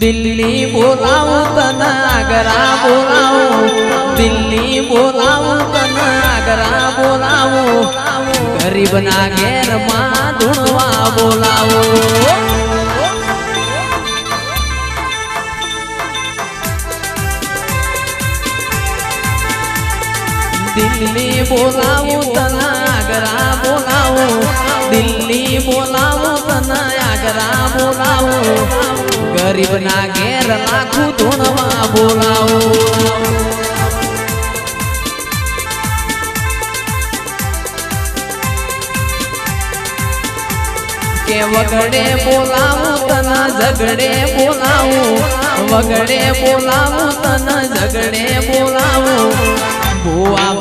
દિલ્હી બોલાવું તનાગરા બોલાવું દિલ્હી બોલાવું તનાગરા બોલાવું ગરીબના ઘેરમાં ધૂણવા બોલાવો દિલ્હી બોલાવું તનાગરા બોલાવો બોલાવું દિલ્હી બોલાવું તનાગરા આગરા બોલાવું ગરીબના ઘેર નાખું ધૂણવા બોલાવો. કે વગડે બોલાવું તના ઝગડે બોલાવું. વગડે બોલાવું તના ઝગડે બોલાવું. ભૂવા